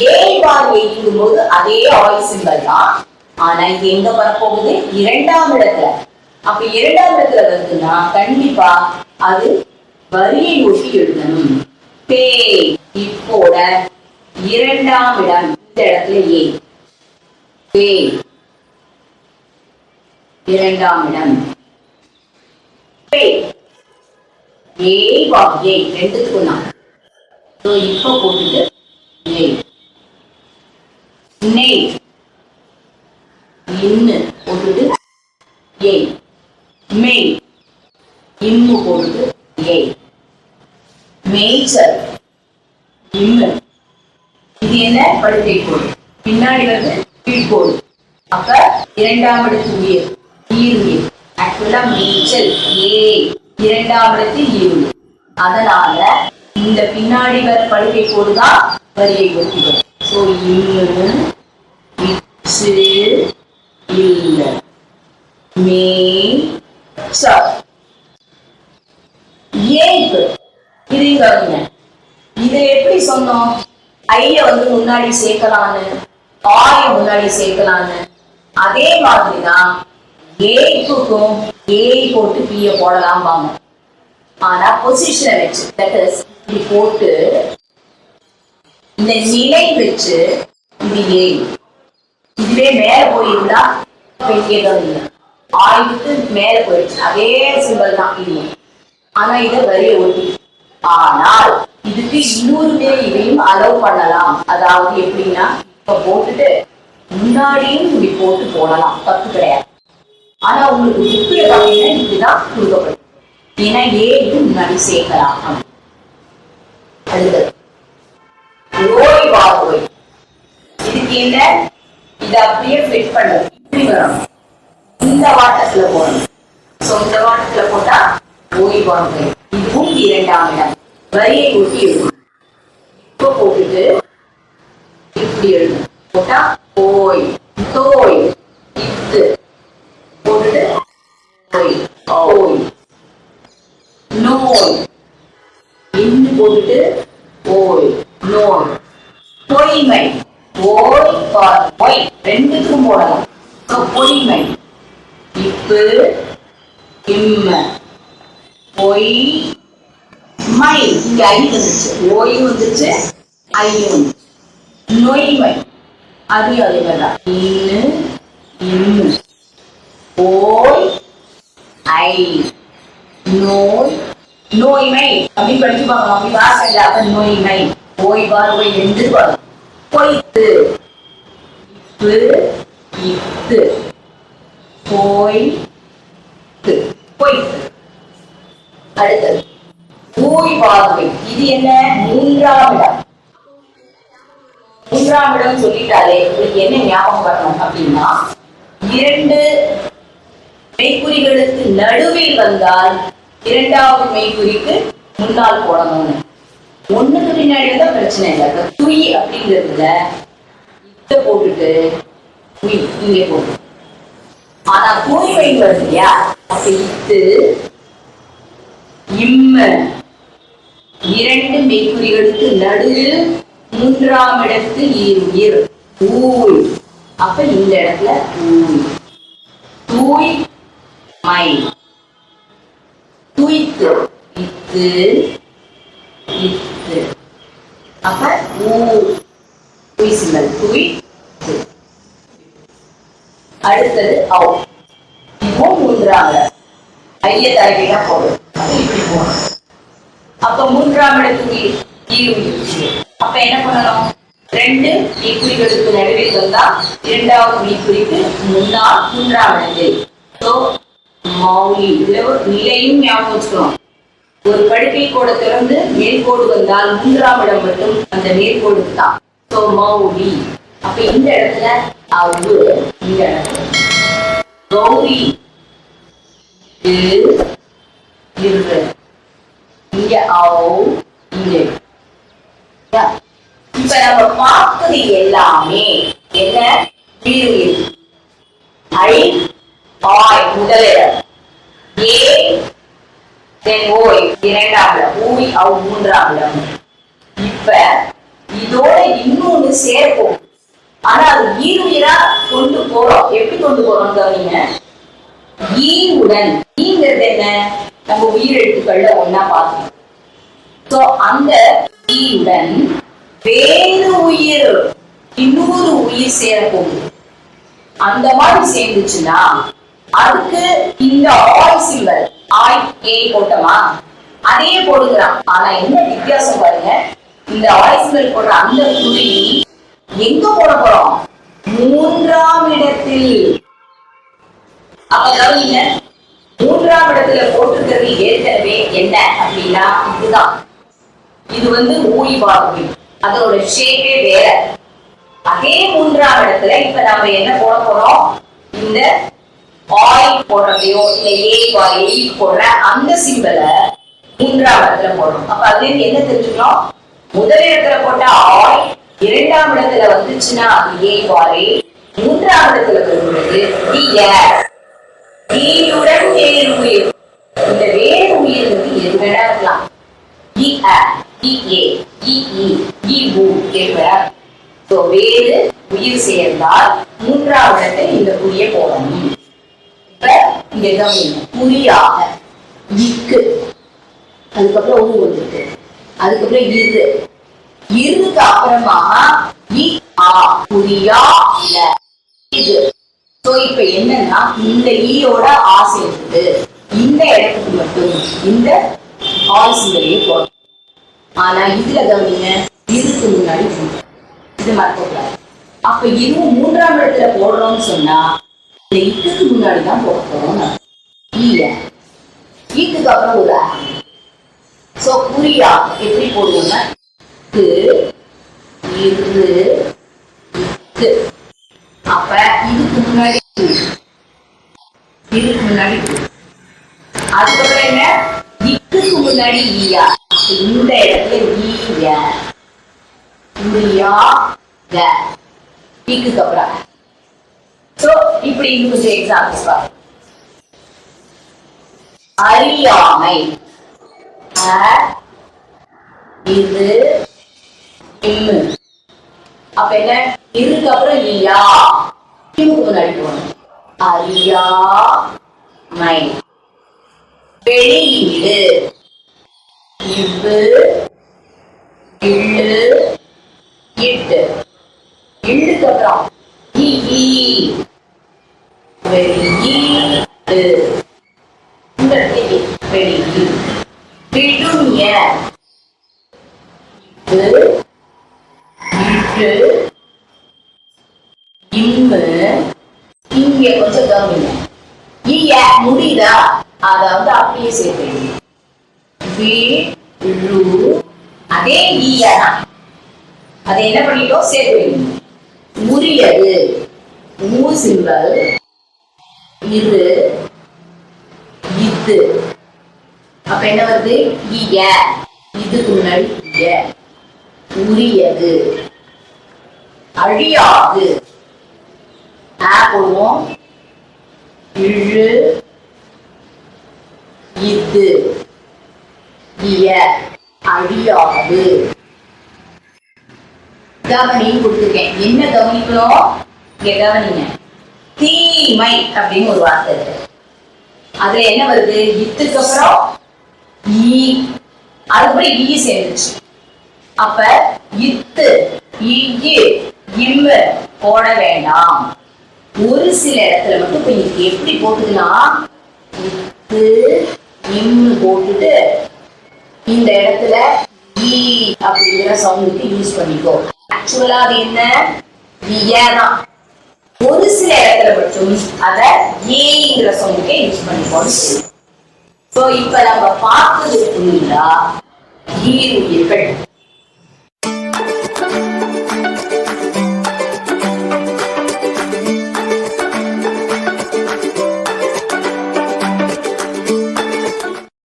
ஏ போது அதே oil symbol தான். ஆனா இது எங்க வரப்போகுது? இரண்டாம் இடத்துல. அப்ப இரண்டாம் இடத்துல வருதுன்னா கண்டிப்பா அது வரியை ஒட்டி எழுதணும். பே இப்போட இரண்டாம் இடம் இந்த இடத்துல ஏ. பே இரண்டாம் இடம். பே ஏ வா ஏ ரெண்டுத்துக்கும் தான். இப்போ போட்டுட்டு நெய் இன்னு போட்டுட்டு மெய் இம்மு போட்டுட்டு மேய்ச்சல். இம்மு. இது என்ன? படுக்கை கோடு. பின்னாடி வந்து கீழ்கோடு அப்ப இரண்டாம் இடத்து உயிர் ஈர் ஆக்சுவலா மேய்ச்சல். ஏ. இரண்டாம் இடத்து அதனால இந்த பின்னாடி வர படுக்கை கோடு தான் வரியை ஒட்டி ஸோ இல்ல. மே ச ஏக்கு இது இங்க வருங்க இதை எப்படி சொன்னோம்? ஐய வந்து முன்னாடி சேர்க்கலான்னு ஆய முன்னாடி சேர்க்கலான்னு. அதே மாதிரிதான் ஏக்குக்கும் ஏ போட்டு பிய போடலாம் வாங்க. ஆனா பொசிஷனை வச்சு தட் இஸ் இப்படி போட்டு இந்த நிலை வச்சு இது ஏ இதுவே மேல போயிருந்தா இப்ப இல்லை. ஆயுத்து மேல போயிடுச்சு அதே சிம்பல் தான் இது ஆனா இதை வரிய ஒட்டி. ஆனால் இதுக்கு இன்னொரு பேர் இதையும் அலோவ் பண்ணலாம். அதாவது எப்படின்னா இப்ப போட்டுட்டு முன்னாடியும் இப்படி போட்டு போடலாம். தப்பு கிடையாது. ஆனா உங்களுக்கு புக்கிய பார்த்தீங்கன்னா இதுதான் கொடுக்கப்படும். ஏன்னா ஏ இது முன்னாடி சேர்க்கலாம் அடுத்தது. ஓய் வாய் இதுக்கு என்ன இதை அப்படியே ஃபிட் பண்ணணும். இப்படி வரணும் இந்த வாட்டத்துல போடணும். சோ இந்த வாட்டத்துல போட்டா ஓய் வாங்க இதுவும் இரண்டாம் இடம். வரியை ஒட்டி எழுதணும். இப்போ போட்டுட்டு இப்படி எழுதணும். போட்டா ஓய் தோய் இத்து. போட்டுட்டு ஓய் ஓய் நோய். இன்னு போட்டுட்டு ஓய் நோய் பொய்மை. ஓய் பார் ரெண்டுக்கும் போடலாம். So, பொய்மை. இப்பு இம்ம. பொய் மை. இங்க ஐ வந்துச்சு ஓய் வந்துச்சு ஐ வந்துச்சு நொய்மை. அது அதே மாதிரி தான் இன்னு ஓய் ஐ. நோய் நோய்மை. அப்படின்னு படிச்சு பார்க்கலாம் அப்படி வாசல் இல்லாத நோய்மை. ஓய் என்று வரும் பொய்த்து இப்பு இத்து போய் பொய்த்து அடுத்தது ஓய்வார்வை இது என்ன? மூன்றாம் இடம். மூன்றாம் இடம் சொல்லிட்டாலே உங்களுக்கு என்ன ஞாபகம் வரணும் அப்படின்னா இரண்டு மெய்க்குறிகளுக்கு நடுவில் வந்தால் இரண்டாவது மெய்க்குறிக்கு முன்னால் போடணும்னு. ஒண்ணுக்கு பின்னாடி தான் பிரச்சனை இல்லை. இப்ப துய் அப்படிங்கிறதுல இத போட்டுட்டு துய் இங்கே போட்டு ஆனா தூய்மை வருது இல்லையா? அப்ப இத்து இம்ம இரண்டு மெய்க்குறிகளுக்கு நடுவில் மூன்றாம் இடத்து உயிர் ஊய் அப்ப இந்த இடத்துல ஊய் தூய் மை. தூய்த்து இத்து இத்து அப்ப ஊ அடுத்தது அவு இதுவும் மூன்றாம் ஐய தலைவினா போடும் அப்ப இப்படி போகணும். அப்ப மூன்றாம் இடத்துக்கு அப்ப என்ன பண்ணணும்? ரெண்டு மீக்குறிகளுக்கு நடுவில் வந்தா இரண்டாவது மீக்குறிக்கு முன்னால் மூன்றாம் இடத்தில். ஸோ மௌலி இதுல நிலையும் ஞாபகம் வச்சுக்கணும். ஒரு படுக்கை கூட திறந்து நேர்கோடு வந்தால் மூன்றாம் இடம் மட்டும் அந்த நேர்கோடு தான். ஸோ மௌலி. அப்ப இந்த இடத்துல அவு இந்த இடத்துல. கௌரி இரு இங்க ஆவ் இங்க. இப்ப நம்ம பார்ப்பது எல்லாமே என்ன? வீடு. ஐ ஆய் முதலிடம் ஏ தென் ஓய் இரண்டாம் இடம் ஊய் அவ் மூன்றாம் இடம். இப்ப இதோட இன்னொன்னு சேர்ப்போம். ஆனா அது ஈருயிரா கொண்டு போறோம். எப்படி கொண்டு போறோம் கவனிங்க? ஈவுடன். ஈங்கிறது என்ன? நம்ம உயிர் எழுத்துக்கள்ல ஒன்னா பார்த்தோம் சோ அந்த ஈயுடன் வேறு உயிர் இன்னொரு உயிர் சேரப்போகுது அந்த மாதிரி சேர்ந்துச்சுன்னா அதுக்கு இந்த ஆய் சிம்பல் ஆய் ஏ போட்டோமா? அதே போடுகிறான். ஆனா என்ன வித்தியாசம் பாருங்க. இந்த ஆய் சிம்பல் போடுற அந்த குறி எங்க போட போறோம்? மூன்றாம் இடத்தில். அப்ப கவனிங்க மூன்றாம் இடத்துல போட்டிருக்கிறது ஏற்கனவே என்ன அப்படின்னா இதுதான். இது வந்து ஊழி பாகுபி அதோட ஷேப்பே வேற. அதே மூன்றாம் இடத்துல இப்ப நம்ம என்ன போட போறோம்? இந்த ஆயில் போடுறதையோ இல்ல ஏ வாய் போடுற அந்த சிம்பல மூன்றாம் இடத்துல போடுறோம் அப்ப அது என்ன தெரிஞ்சுக்கலாம்? முதல் இடத்துல போட்ட ஆய் இரண்டாம் இடத்துல வந்துச்சுன்னா அது ஏ வாய் மூன்றாம் இடத்துல வரும்பொழுது டி ஈயுடன் வேறு உயிர். இந்த வேறு உயிர் வந்து எது இருக்கலாம் இ அ இ ஏ இ இ இ உ எது ஸோ வேறு உயிர் சேர்ந்தால் மூன்றாம் இடத்தில் இந்த குறியை போடணும். இப்ப குறியாக இக்கு அதுக்கப்புறம் ஊ வந்துருக்கு. அதுக்கப்புறம் இரு இருக்கு அப்புறமா இ ஆ குறியா இல்ல இது. இப்ப என்னன்னா இந்த ஈயோட ஆசை இருக்குது இந்த இடத்துக்கு மட்டும் இந்த ஆசிரியரையே போடணும். ஆனா இதுல கவனிங்க இதுக்கு முன்னாடி இது மறக்கக்கூடாது. அப்ப இதுவும் மூன்றாம் இடத்துல போடுறோம்னு சொன்னா இக்குக்கு முன்னாடி தான் போட போறோம். ஈய ஈக்குக்கு அப்புறம் ஒரு சோ புரியா எப்படி போடுவோம்னா இக்கு இரு இக்கு அப்ப இதுக்கு முன்னாடி இதுக்கு முன்னாடி. அதுக்கப்புறம் என்ன? இக்குக்கு முன்னாடி ஈயா இந்த இடத்துல ஈய புரியா இக்குக்கு அப்புறம். சோ இப்படி இன்னும் எக்ஸாம்பிள்ஸ் பாருங்க. அறியாமை. இது இம்மு. அப்ப என்ன? இதுக்கு அப்புறம் ஈயா. இமுக்கு முன்னாடி போகணும். அறியாமை. வெளியீடு. இவ்வு இள்ளு இட்டு. இள்ளுக்கு அப்புறம் இ வெளியீடு. வெளியீடு இது இட்டு இம்மு இங்க கொஞ்சம் கவனிங்க. ஈய முடியுதா? அதாவது அப்படியே சேர்த்துங்க அதே ஈய தான். அதை என்ன பண்ணிட்டோம்? சேர்த்து வைங்க உரியது மூ சிம்பல் இது இது. அப்ப என்ன வருது? ஈய இதுக்கு முன்னாடி ஈய உரியது. அழியாது. ஆ போடுவோம். இழு. இது. இய. அழியாது. கவனின்னு கொடுத்துருக்கேன். என்ன கவனிக்கணும் இங்க கவனிங்க. தீமை அப்படின்னு ஒரு வார்த்தை இருக்கு. அதுல என்ன வருது? இத்துக்கு அப்புறம் ஈ. அதுக்கப்புறம் ஈ சேர்ந்துச்சு. அப்ப இத்து ஈ இம்மு போட வேண்டாம். ஒரு சில இடத்துல மட்டும் இப்ப இன்னைக்கு எப்படி போட்டுதுன்னா இத்து இம்மு போட்டுட்டு இந்த இடத்துல ஈ அப்படிங்கிற சவுண்டுக்கு யூஸ் பண்ணிக்கோ. ஆக்சுவலா அது என்ன? தான். ஒரு சில இடத்துல மட்டும் அத ஏங்கிற சவுண்டுக்கே யூஸ் பண்ணிப்போம் ஸோ இப்ப நம்ம பார்த்தது புரியுதா ஈருயிர்கள்